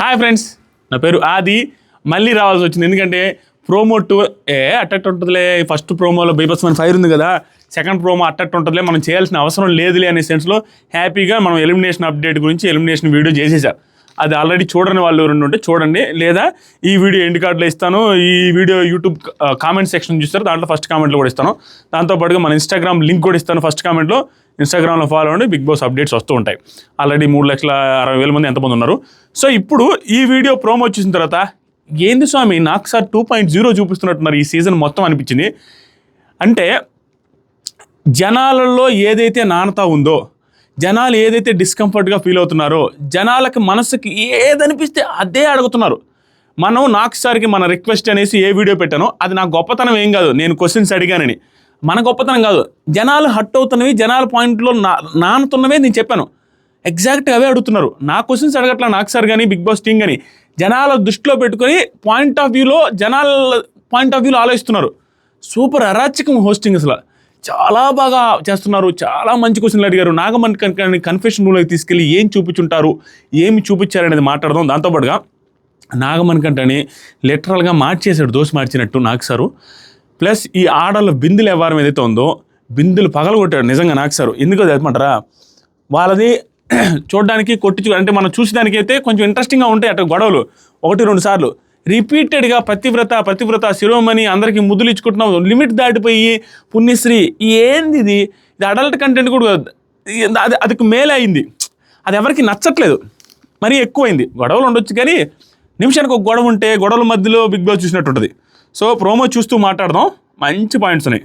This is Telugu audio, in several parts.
హాయ్ ఫ్రెండ్స్ నా పేరు ఆది. మళ్ళీ రావాల్సి వచ్చింది. ఎందుకంటే ప్రోమో టూ ఏ అట్టట్టు ఉంటుందిలే. ఫస్ట్ ప్రోమోలో బైబస్ మన ఫైర్ ఉంది కదా. సెకండ్ ప్రోమో అట్టట్టు ఉంటుందిలే. మనం చేయాల్సిన అవసరం లేదులే అనే సెన్స్లో హ్యాపీగా మనం ఎలిమినేషన్ అప్డేట్ గురించి ఎలిమినేషన్ వీడియో చేసేసాం. అది ఆల్రెడీ చూడని వాళ్ళు ఎవరు ఉంటే చూడండి. లేదా ఈ వీడియో ఎండ్ కార్డులో ఇస్తాను. ఈ వీడియో యూట్యూబ్ కామెంట్ సెక్షన్ చూస్తారు. దాంట్లో ఫస్ట్ కామెంట్లో కూడా ఇస్తాను. దాంతోపాటుగా మన ఇన్స్టాగ్రామ్ లింక్ కూడా ఇస్తాను ఫస్ట్ కామెంట్లో ఇన్స్టాగ్రామ్లో ఫాలో అవ్వండి. బిగ్ బాస్ అప్డేట్స్ వస్తూ ఉంటాయి. ఆల్రెడీ మూడు లక్షల అరవై వేల మంది ఎంతమంది ఉన్నారు. సో ఇప్పుడు ఈ వీడియో ప్రోమో చూసిన తర్వాత ఏంది స్వామి? నాకు సార్ టూ పాయింట్ జీరో చూపిస్తున్నట్టున్నారు. ఈ సీజన్ మొత్తం అనిపించింది. అంటే జనాలలో ఏదైతే నాణత ఉందో జనాలు ఏదైతే డిస్కంఫర్ట్గా ఫీల్ అవుతున్నారో జనాలకి మనసుకి ఏదనిపిస్తే అదే అడుగుతున్నారు. మనం నాకు సార్కి మన రిక్వెస్ట్ అనేసి ఏ వీడియో పెట్టానో అది నా గొప్పతనం ఏం కాదు. నేను క్వశ్చన్స్ అడిగానని. మన గొప్పతనం కాదు. జనాలు హట్ అవుతున్నవి జనాల పాయింట్లో నా నానుతున్నవే నేను చెప్పాను. ఎగ్జాక్ట్గా అవే అడుగుతున్నారు. నా క్వశ్చన్స్ అడగట్లా నాకు సార్ కానీ బిగ్ బాస్ టీం కానీ జనాల దృష్టిలో పెట్టుకొని పాయింట్ ఆఫ్ వ్యూలో జనాల పాయింట్ ఆఫ్ వ్యూలో ఆలోచిస్తున్నారు. సూపర్ అరాచకం హోస్టింగ్ అసలు. చాలా బాగా చేస్తున్నారు. చాలా మంచి క్వశ్చన్లు అడిగారు. నాగమణి కనుక కన్ఫెషన్ రూమ్లోకి తీసుకెళ్ళి ఏం చూపించుంటారు? ఏమి చూపించారనేది మాట్లాడదాం. దాంతోపాటుగా నాగమన్ కంటని లిటరల్గా మార్చేశాడు దోశ మార్చినట్టు నాకు సారు. ప్లస్ ఈ ఆడల బిందుల వ్యవహారం ఏదైతే ఉందో బిందులు పగలగొట్టాడు నిజంగా నాకు సారు. ఎందుకో చెప్పమంటారా వాళ్ళది చూడడానికి కొట్టించు అంటే మనం చూసేదానికైతే కొంచెం ఇంట్రెస్టింగ్గా ఉంటాయి అటు గొడవలు. ఒకటి రెండు సార్లు. రిపీటెడ్గా పతివ్రత పతివ్రత శిరోమణి అందరికీ ముద్దులు ఇచ్చుకుంటున్నాం. లిమిట్ దాటిపోయి పుణ్యశ్రీ ఏంది ఇది? ఇది అడల్ట్ కంటెంట్ కూడా అది అదికి మేలే అయింది. అది ఎవరికి నచ్చట్లేదు. మరీ ఎక్కువైంది. గొడవలు ఉండొచ్చు కానీ నిమిషానికి ఒక గొడవ ఉంటే గొడవల మధ్యలో బిగ్ బాస్ చూసినట్టు ఉంటుంది సో ప్రోమో చూస్తూ మాట్లాడదాం. మంచి పాయింట్స్ ఉన్నాయి.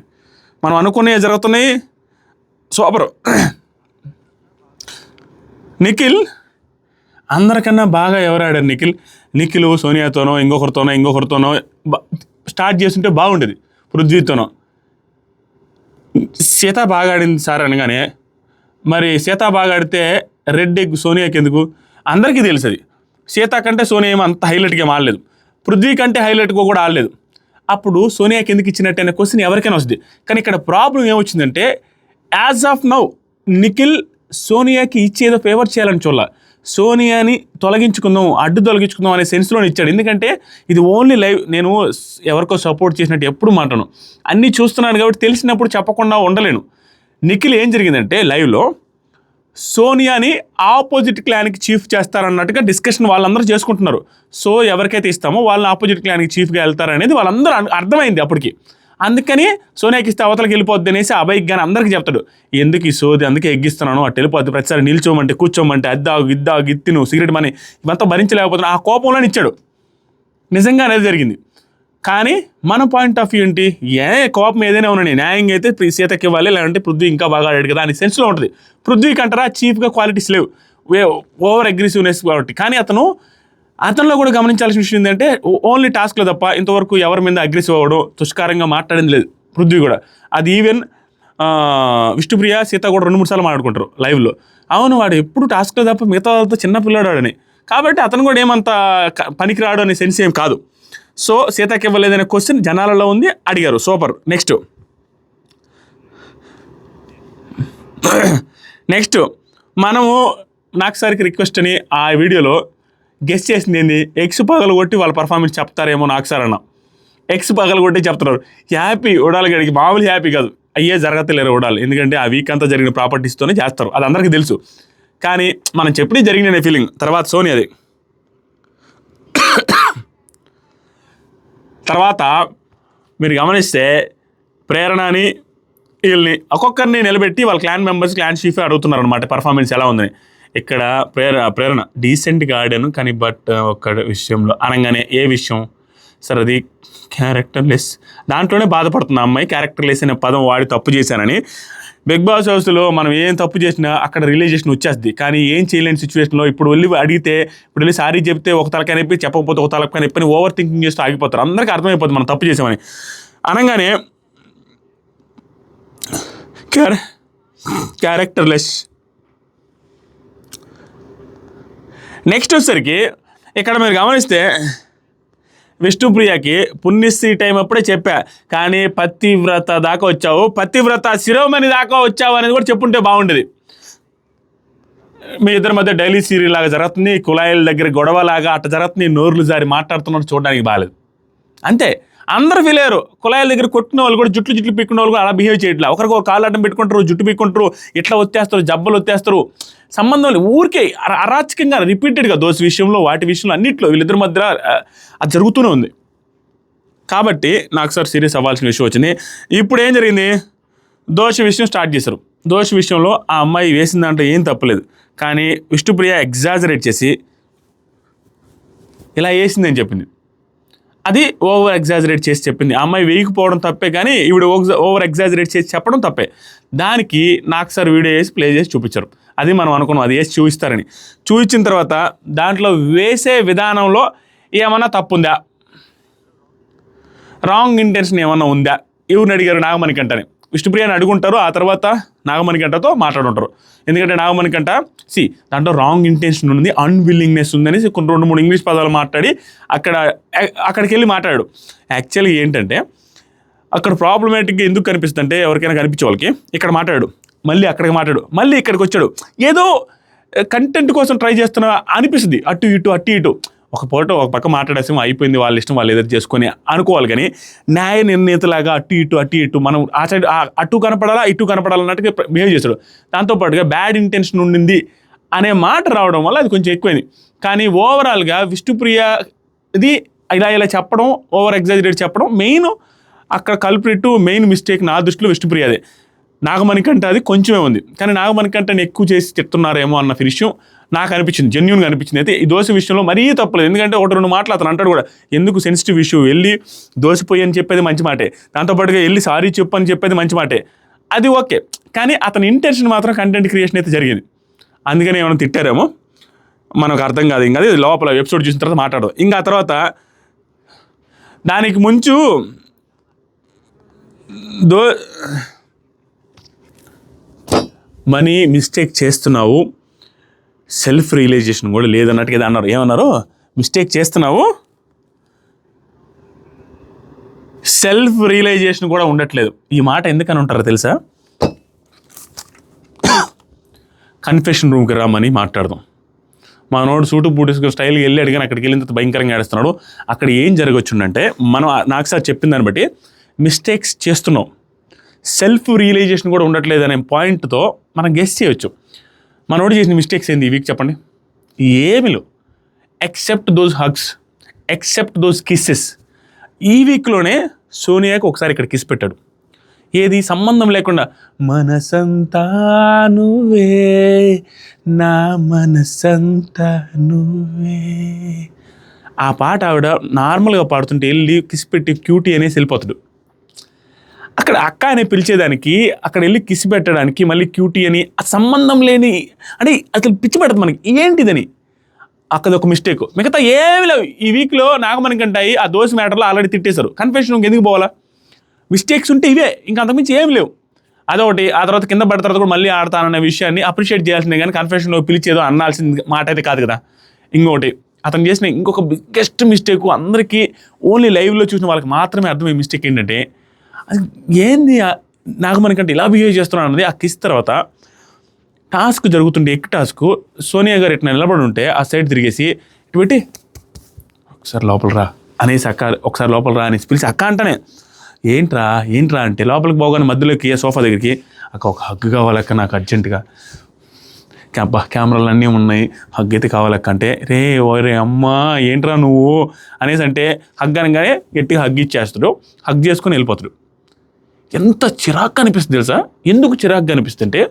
మనం అనుకునే జరుగుతున్నాయి. సూపర్. నిఖిల్ అందరికన్నా బాగా ఎవరు ఆడారు నిఖిల్? నిఖిల్ సోనియాతోనో ఇంకొకరితోనో ఇంకొకరితోనో స్టార్ట్ చేస్తుంటే బాగుండేది పృథ్వీతోనో. సీత బాగా ఆడింది సార్ అనగానే మరి సీత బాగా ఆడితే రెడ్ ఎగ్ సోనియాకి ఎందుకు? అందరికీ తెలుసు అది సీత కంటే సోనియా ఏమో అంత హైలైట్గా ఏం ఆడలేదు. పృథ్వీ కంటే హైలైట్గా కూడా ఆడలేదు. అప్పుడు సోనియాకి ఎందుకు ఇచ్చినట్టు అనే క్వశ్చన్ ఎవరికైనా వస్తుంది. కానీ ఇక్కడ ప్రాబ్లం ఏమొచ్చిందంటే యాజ్ ఆఫ్ నౌ నిఖిల్ సోనియాకి ఇచ్చేదో ఫేవర్ చేయాలని చూడాలి. సోనియాని తొలగించుకుందాం అడ్డు తొలగించుకుందాం అనే సెన్స్లో ఇచ్చాడు. ఎందుకంటే ఇది ఓన్లీ లైవ్ నేను ఎవరికో సపోర్ట్ చేసినట్టు ఎప్పుడు మాట్లాను అన్నీ చూస్తున్నాను కాబట్టి తెలిసినప్పుడు చెప్పకుండా ఉండలేను. నిఖిల్ ఏం జరిగిందంటే లైవ్లో సోనియాని ఆపోజిట్ క్లాన్కి చీఫ్ చేస్తారన్నట్టుగా డిస్కషన్ వాళ్ళందరూ చేసుకుంటున్నారు. సో ఎవరికైతే ఇస్తామో వాళ్ళని ఆపోజిట్ క్లాన్కి చీఫ్గా వెళ్తారనేది వాళ్ళందరూ అర్థమైంది అప్పటికి. అందుకని సోనియాకి ఇస్తే అవతలకి వెళ్ళిపోద్ది అనేసి అబ్బాయికి కానీ అందరికీ చెప్తాడు. ఎందుకు ఈ సోది? అందుకే ఎగ్గిస్తున్నాను. అటు వెళ్ళిపోద్ది. ప్రతిసారి నిల్చోమంటే కూర్చోమంటే అద్దాగు ఇద్దాగు ఇత్తిను సిగరెట్ మని ఇవంతా భరించలేకపోతున్నా. ఆ కోపంలోనే ఇచ్చాడు. నిజంగా అనేది జరిగింది. కానీ మన పాయింట్ ఆఫ్ వ్యూ ఏంటి? ఏ కోపం ఏదైనా ఉన్నాను న్యాయంగా అయితే సీతకి ఇవ్వాలి. లేదంటే పృథ్వీ ఇంకా బాగా ఆడాడు కదా అనే సెన్స్లో ఉంటుంది. పృథ్వీకి అంటారా చీఫ్గా క్వాలిటీస్ లేవు. ఓవర్ అగ్రెసివ్నెస్ కాబట్టి. కానీ అతను అతనిలో కూడా గమనించాల్సిన విషయం ఏంటంటే ఓన్లీ టాస్క్లో తప్ప ఇంతవరకు ఎవరి మీద అగ్రెసివ్ అవ్వడం తుష్కారంగా మాట్లాడింది లేదు. పృథ్వీ కూడా. అది ఈవెన్ విష్ణుప్రియ సీత కూడా రెండు మూడు సార్లు మాట్లాడుకుంటారు లైవ్లో అవును వాడు ఎప్పుడు టాస్క్లో తప్ప మిగతా వాళ్ళతో చిన్న పిల్లాడాడని. కాబట్టి అతను కూడా ఏమంత పనికిరాడు అనే సెన్స్ ఏం కాదు. సో సీతకి ఇవ్వలేదనే క్వశ్చన్ జనాలలో ఉంది అడిగారు. సూపర్. నెక్స్ట్ నెక్స్ట్ మనము నాకు సార్కి రిక్వెస్ట్ అని ఆ వీడియోలో గెస్ట్ చేసింది ఏంది? ఎక్స్ పగలు కొట్టి వాళ్ళ పర్ఫార్మెన్స్ చెప్తారేమో నాకు సార్ అన్న. ఎక్స్ పగలు కొట్టి చెప్తున్నారు. హ్యాపీ ఓడాలి గడికి. మామూలు హ్యాపీ కాదు. అయ్యే జరగతలేరు ఓడాలి ఎందుకంటే ఆ వీక్ అంతా జరిగిన ప్రాపర్టీస్తోనే చేస్తారు. అది అందరికీ తెలుసు. కానీ మనం చెప్పి జరిగిన ఫీలింగ్ తర్వాత సోని అది. తర్వాత మీరు గమనిస్తే ప్రేరణని వీళ్ళని ఒక్కొక్కరిని నిలబెట్టి వాళ్ళ క్లాన్ మెంబర్స్ క్లాన్ చీఫ్ అడుగుతున్నారు అనమాట పర్ఫార్మెన్స్ ఎలా ఉందని. ఇక్కడ ప్రేర ప్రేరణ డీసెంట్గా ఆడాను కానీ బట్ ఒక్క విషయంలో అనగానే ఏ విషయం? సార్ అది క్యారెక్టర్ లెస్ దాంట్లోనే బాధపడుతుంది అమ్మాయి క్యారెక్టర్ లెస్ అనే పదం వాడి తప్పు చేశానని. బిగ్ బాస్ హౌస్లో మనం ఏం తప్పు చేసినా అక్కడ రిలేజేషన్ వచ్చేస్తుంది. కానీ ఏం చేయలేని సిచ్యువేషన్లో ఇప్పుడు వెళ్ళి అడిగితే ఇప్పుడు వెళ్ళి సారీ చెప్తే ఒక తలకాయ నొప్పి చెప్పకపోతే ఒక తలకాయ నొప్పి అని ఓవర్ థింకింగ్ చేస్తూ ఆగిపోతారు. అందరికీ అర్థమైపోతుంది మనం తప్పు చేసామని. అనగానే క్యారె నెక్స్ట్ వచ్చేసరికి ఇక్కడ మీరు గమనిస్తే విష్ణుప్రియకి పుణ్యశ్రీ టైం అప్పుడే చెప్పా. కానీ పతివ్రత దాకా వచ్చావు. పతివ్రత శిరోమణి దాకా వచ్చావు అనేది కూడా చెప్పుంటే బాగుండేది. మీ ఇద్దరి మధ్య డైలీ సీరియల్ లాగా జరుగుతుంది. కుళాయిల దగ్గర గొడవ లాగా అట్ట జరుగుతుంది. నోర్లు జారి మాట్లాడుతున్నట్టు చూడడానికి బాగాలేదు అంతే. అందరు ఫీల్ అయ్యారు. కుళాయిల దగ్గర కొట్టిన వాళ్ళు కూడా జుట్లు జుట్లు పీక్కున్న వాళ్ళు కూడా అలా బిహేవ్ చేయట్లా. ఒకరికి ఒక కాళ్ళు అడ్డం పెట్టుకుంటారు జుట్టు పీక్కుంటారు ఇట్లా వచ్చేస్తారు జబ్బలు వచ్చేస్తారు. సంబంధం లేదు. ఊరికే అరాచకంగా రిపీటెడ్గా దోశ విషయంలో వాటి విషయంలో అన్నిట్లో వీళ్ళిద్దరి మధ్య అది జరుగుతూనే ఉంది. కాబట్టి నాకు సార్ సీరియస్ అవ్వాల్సిన విషయం వచ్చింది. ఇప్పుడు ఏం జరిగింది? దోష విషయం స్టార్ట్ చేశారు. దోష విషయంలో ఆ అమ్మాయి వేసిన దాంట్లో ఏం తప్పలేదు. కానీ విష్ణుప్రియ ఎగ్జాజరేట్ చేసి ఇలా వేసిందని చెప్పింది. అది ఓవర్ ఎగ్జాజరేట్ చేసి చెప్పింది. ఆ అమ్మాయి వేయకపోవడం తప్పే కానీ ఈవిడ ఓవర్ ఎగ్జాజరేట్ చేసి చెప్పడం తప్పే. దానికి నాకు సార్ వీడియో వేసి ప్లే చేసి చూపించారు. అది మనం అనుకున్నాం. అది వేసి చూపిస్తారని. చూపించిన తర్వాత దాంట్లో వేసే విధానంలో ఏమన్నా తప్పుందా? రాంగ్ ఇంటెన్షన్ ఏమన్నా ఉందా? ఎవరిని అడిగారు నాగమణికంటని విష్ణుప్రియని అడుగుంటారు ఆ తర్వాత నాగమణికంటతో మాట్లాడుంటారు. ఎందుకంటే నాగమణికంట సి దాంట్లో రాంగ్ ఇంటెన్షన్ ఉంది అన్విల్లింగ్నెస్ ఉందని కొన్ని రెండు మూడు ఇంగ్లీష్ పదాలు మాట్లాడి అక్కడ అక్కడికి వెళ్ళి మాట్లాడాడు యాక్చువల్గా ఏంటంటే అక్కడ ప్రాబ్లమేటిక్గా ఎందుకు కనిపిస్తుంది అంటే ఎవరికైనా కనిపించే వాళ్ళకి ఇక్కడ మాట్లాడు మళ్ళీ అక్కడికి మాట్లాడు మళ్ళీ ఇక్కడికి వచ్చాడు. ఏదో కంటెంట్ కోసం ట్రై చేస్తున్నా అనిపిస్తుంది. అటు ఇటు అటు ఇటు. ఒక పూట ఒక పక్క మాట్లాడేసి అయిపోయింది వాళ్ళ ఇష్టం వాళ్ళు ఎదురు చేసుకొని అనుకోవాలి కానీ న్యాయ నిర్ణీతలాగా అటు ఇటు అటు ఇటు మనం ఆ సైడ్ ఆ అటు కనపడాలా ఇటు కనపడాలన్నట్టుగా బిహేవ్ చేశాడు. దాంతోపాటుగా బ్యాడ్ ఇంటెన్షన్ ఉండింది అనే మాట రావడం వల్ల అది కొంచెం ఎక్కువైంది. కానీ ఓవరాల్గా విష్ణుప్రియ ఇది ఇలా ఇలా చెప్పడం ఓవర్ ఎగ్జాజరేట్ చెప్పడం మెయిన్ అక్కడ కల్ప్రిట్ మెయిన్ మిస్టేక్ నా దృష్టిలో విష్ణుప్రియదే. నాగమణి కంటే అది కొంచెమే ఉంది. కానీ నాగమణి కంటే ఎక్కువ చేసి చెప్తున్నారేమో అన్న విషయం నాకు అనిపించింది జెన్యున్గా అనిపించింది. అయితే ఈ దోశ విషయంలో మరీ తప్పలేదు. ఎందుకంటే ఒకటి రెండు మాటలు అతను అంటాడు కూడా ఎందుకు సెన్సిటివ్ ఇష్యూ వెళ్ళి దోసిపోయి అని చెప్పేది మంచి మాటే. దాంతోపాటుగా వెళ్ళి సారీ చెప్పు అని చెప్పేది మంచి మాటే. అది ఓకే. కానీ అతని ఇంటెన్షన్ మాత్రం కంటెంట్ క్రియేషన్ అయితే జరిగింది. అందుకని ఏమైనా తిట్టారేమో? మనకు అర్థం కాదు. ఇంకా అది లోపల ఎపిసోడ్ చూసిన తర్వాత మాట్లాడదు. ఇంకా ఆ తర్వాత దానికి ముంచు దో మనీ మిస్టేక్ చేస్తున్నావు. సెల్ఫ్ రియలైజేషన్ కూడా లేదన్నట్టుగా ఏదో అన్నారు. ఏమన్నారు? మిస్టేక్ చేస్తున్నావు. సెల్ఫ్ రియలైజేషన్ కూడా ఉండట్లేదు. ఈ మాట ఎందుకని ఉంటారో తెలుసా? కన్ఫెషన్ రూమ్కి రామని మాట్లాడదాం. మా నోడు సూటు బూటేసుకుని స్టైల్కి వెళ్ళి అడిగాను అక్కడికి వెళ్ళిన తర్వాత భయంకరంగా ఏడుస్తున్నాడు. అక్కడ ఏం జరగొచ్చుండంటే మనం నాకు సార్ చెప్పిన దాన్ని బట్టి మిస్టేక్స్ చేస్తున్నాం. సెల్ఫ్ రియలైజేషన్ కూడా ఉండట్లేదు అనే పాయింట్తో మనం గెస్ చేయొచ్చు. మనోడు చేసిన మిస్టేక్స్ ఏంది ఈ వీక్ చెప్పండి? ఏమి లేవు except those hugs except those kisses ఈ వీక్లోనే సోనియాకి ఒకసారి ఇక్కడ కిస్ పెట్టాడు. ఏది? సంబంధం లేకుండా మనసంతా నువ్వే నా మనసంతా నువ్వే. ఆ పాట ఆవిడ నార్మల్గా పాడుతుంటే వెళ్ళి కిస్ పెట్టి క్యూటీ అనేసి వెళ్ళిపోతాడు. అక్కడ అక్క అని పిలిచేదానికి అక్కడ వెళ్ళి కిసి పెట్టడానికి మళ్ళీ క్యూటీ అని ఆ సంబంధం లేని అంటే అసలు పిచ్చి పెడతాం మనకి. ఏంటిదని? అక్కది ఒక మిస్టేక్ మిగతా ఏమి లేవు. ఈ వీక్లో నాగమణి కంటాయి ఆ దోశ మ్యాటర్లో ఆల్రెడీ తిట్టేశారు. కన్ఫెషన్ ఎందుకు పోవాలా? మిస్టేక్స్ ఉంటే ఇవే. ఇంకా అంతకుమించి ఏం లేవు. అదొకటి. ఆ తర్వాత కింద పడిన తర్వాత కూడా మళ్ళీ ఆడతానన్న విషయాన్ని అప్రిషియేట్ చేయాల్సిందే కానీ కన్ఫెషన్లో పిలిచేదో అనాల్సింది మాట అయితే కాదు కదా. ఇంకోటి. అతను చేసిన ఇంకొక బిగ్గెస్ట్ మిస్టేక్ అందరికీ ఓన్లీ లైవ్లో చూసిన వాళ్ళకి మాత్రమే అర్థమయ్యే మిస్టేక్ ఏంటంటే ఏంది నాకు నాగమణి కంటే ఇలా బిహేవ్ చేస్తున్నాను అన్నది ఆ కిస్ తర్వాత టాస్క్ జరుగుతుండే ఎక్ టాస్క్. సోనియా గారు ఇట్లా నిలబడి ఉంటే ఆ సైడ్ తిరిగేసి ఇటు పెట్టి ఒకసారి లోపల రా అనేసి అక్క ఒకసారి లోపల రా అనేసి పిలిచి అక్క అంటానే ఏంట్రా ఏంట్రా? అంటే లోపలికి పోగానే మధ్యలోకి సోఫా దగ్గరికి అక్క ఒక హగ్ కావాలక్క నాకు అర్జెంటుగా. అబ్బా కెమెరాలు అన్నీ ఉన్నాయి హగ్ అయితే కావాలక్క. అంటే రే ఓరే అమ్మా ఏంట్రా నువ్వు? అనేసి అంటే హగ్ అనగానే గట్టిగా హగ్ ఇచ్చేస్తాడు హగ్ చేసుకొని వెళ్ళిపోతాడు. ఎంత చిరాకు అనిపిస్తుంది తెలుసా? ఎందుకు చిరాకు అనిపిస్తుంటే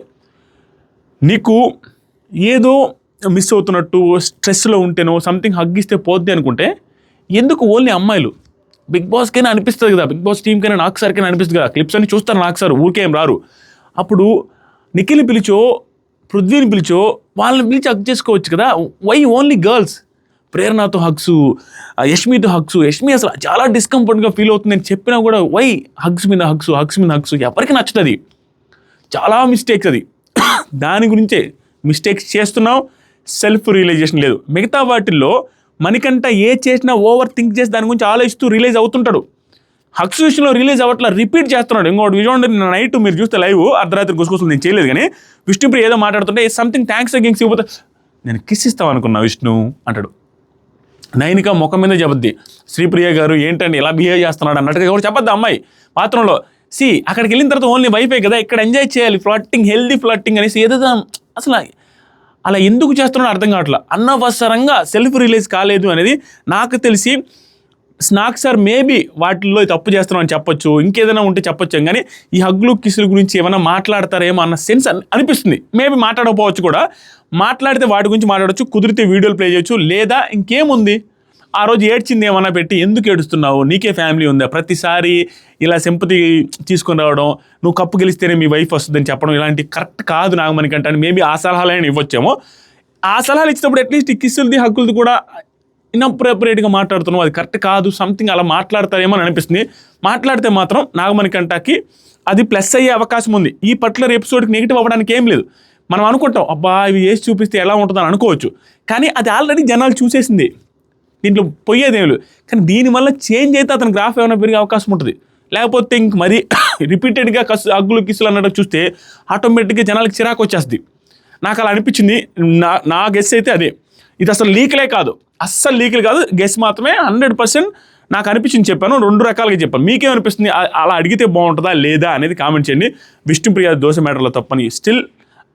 నీకు ఏదో మిస్ అవుతున్నట్టు స్ట్రెస్లో ఉంటేనో సంథింగ్ హగ్గిస్తే పోద్ది అనుకుంటే ఎందుకు ఓన్లీ అమ్మాయిలు? బిగ్ బాస్కైనా అనిపిస్తుంది కదా బిగ్ బాస్ టీంకైనా నాకు సార్కైనా అనిపిస్తుంది కదా క్లిప్స్ అన్ని చూస్తారు నాకు సార్ ఊరికేం రారు. అప్పుడు నిఖిల్ని పిలిచో పృథ్వీని పిలిచో వాళ్ళని పిలిచి హగ్ చేసుకోవచ్చు కదా వై ఓన్లీ గర్ల్స్ ప్రేరణతో హగ్స్ యష్మితో హగ్స్. యష్మి అసలు చాలా డిస్కంఫర్ట్గా ఫీల్ అవుతుంది నేను చెప్పినా కూడా వై హగ్స్ మీద హగ్స్ హగ్స్ మీద హగ్స్. ఎవరికి నచ్చుతుంది చాలా మిస్టేక్స్ అది. దాని గురించే మిస్టేక్స్ చేస్తున్నావు సెల్ఫ్ రియలైజేషన్ లేదు. మిగతా వాటిల్లో మనకంట ఏ చేసినా ఓవర్ థింక్ చేసి దాని గురించి ఆలోచిస్తూ రిలీజ్ అవుతుంటాడు. హక్స్ విషయంలో రిలీజ్ అవ్వట్లా రిపీట్ చేస్తున్నాడు. ఇంకోటి విజయవాడ నైట్ మీరు చూస్తే లైవ్ అర్ధరాత్రి గుసగుసలు నేను చేయలేదు కానీ విష్ణుప్రియ ఏదో మాట్లాడుతుంటే సంథింగ్ థ్యాంక్స్ అగేన్స్ ఇవ్వకపోతే నేను కిస్ ఇస్తాం అనుకున్నా విష్ణు అంటాడు. నైనిక ముఖం మీద చెప్పద్ది. శ్రీప్రియ గారు ఏంటండి ఇలా బిహేవ్ చేస్తున్నాడు అన్నట్టుగా ఎవరు చెప్పద్దు అమ్మాయి? పాత్రంలో. సి అక్కడికి వెళ్ళిన తర్వాత ఓన్లీ వైఫే కదా ఇక్కడ ఎంజాయ్ చేయాలి ఫ్లట్టింగ్ హెల్దీ ఫ్లట్టింగ్ అనేసి ఏదో అసలు అలా ఎందుకు చేస్తున్నాడో అర్థం కావట్లేదు అనవసరంగా సెల్ఫ్ రిలీజ్ కాలేదు అనేది నాకు తెలిసి స్నాక్స్ సార్ మేబీ వాటిల్లో తప్పు చేస్తున్నాం అని చెప్పొచ్చు ఇంకేదైనా ఉంటే చెప్పొచ్చు కానీ ఈ హగ్గులు కిసులు గురించి ఏమైనా మాట్లాడతారేమో అన్న సెన్స్ అనిపిస్తుంది. మేబీ మాట్లాడకపోవచ్చు కూడా. మాట్లాడితే వాటి గురించి మాట్లాడవచ్చు కుదిరితే వీడియోలు ప్లే చేయొచ్చు లేదా ఇంకేముంది? ఆ రోజు ఏడ్చింది ఏమన్నా పెట్టి ఎందుకు ఏడుస్తున్నావు? నీకే ఫ్యామిలీ ఉందా? ప్రతిసారి ఇలా సింపతి తీసుకొని రావడం నువ్వు కప్పు గెలిస్తేనే మీ వైఫ్ వస్తుందని చెప్పడం ఇలాంటి కరెక్ట్ కాదు నాగమణికంటే అని మేబీ ఆ సలహాలైనా ఇవ్వచ్చేమో. ఆ సలహాలు ఇచ్చినప్పుడు అట్లీస్ట్ ఈ కిస్సులది హక్కులది కూడా ఇన్అప్రోప్రియేట్గా మాట్లాడుతున్నావు అది కరెక్ట్ కాదు సంథింగ్ అలా మాట్లాడతారేమో అని అనిపిస్తుంది. మాట్లాడితే మాత్రం నాగమణికంటకి అది ప్లస్ అయ్యే అవకాశం ఉంది. ఈ పర్టికులర్ ఎపిసోడ్కి నెగిటివ్ అవ్వడానికి ఏం లేదు. మనం అనుకుంటాం అబ్బా ఇవి వేసి చూపిస్తే ఎలా ఉంటుందని అనుకోవచ్చు. కానీ అది ఆల్రెడీ జనాలు చూసేసింది. దీంట్లో పోయేదేం లేదు. కానీ దీనివల్ల చేంజ్ అయితే అతని గ్రాఫ్ ఏమైనా పెరిగే అవకాశం ఉంటుంది. లేకపోతే ఇంక మరి రిపీటెడ్గా కసు అగ్గులు కిసులు అన్నట్టు చూస్తే ఆటోమేటిక్గా జనాలకి చిరాకు వచ్చేస్తుంది. నాకు అలా అనిపించింది. నా నా గెస్ అయితే అదే. ఇది అసలు లీక్లే కాదు. అస్సలు లీకులు కాదు. గెస్ మాత్రమే హండ్రెడ్ పర్సెంట్ నాకు అనిపించింది చెప్పాను. రెండు రకాలుగా చెప్పాను. మీకేమనిపిస్తుంది అలా అడిగితే బాగుంటుందా లేదా అనేది కామెంట్ చేయండి. విష్ణుప్రియ దోశ మ్యాటర్లో తప్పని స్టిల్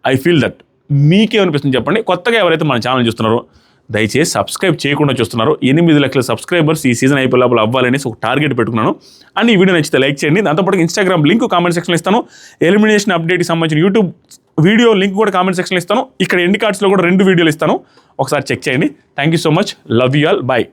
ఐ ఫీల్ దట్ మీకేమనిపిస్తుంది చెప్పండి. కొత్తగా ఎవరైతే మన ఛానల్ చూస్తున్నారో దయచేసి సబ్స్క్రైబ్ చేయకుండా చూస్తున్నారు. ఎనిమిది లక్షల సబ్స్క్రైబర్స్ ఈ సీజన్ అయిపోయే లోపల అవ్వాలనేసి ఒక టార్గెట్ పెట్టుకున్నాను. అండ్ ఈ వీడియో నచ్చితే లైక్ చేయండి. దాంతోపాటు ఇన్స్టాగ్రామ్ లింక్ కామెంట్ సెక్షన్లో ఇస్తాను. ఎలిమినేషన్ అప్డేట్కి సంబంధించిన యూట్యూబ్ వీడియో లింక్ కూడా కామెంట్ సెక్షన్లో ఇస్తాను. ఇక్కడ ఎండి కార్డ్స్లో కూడా రెండు వీడియోలు ఇస్తాను. ఒకసారి చెక్ చేయండి. Thank you so much love you all bye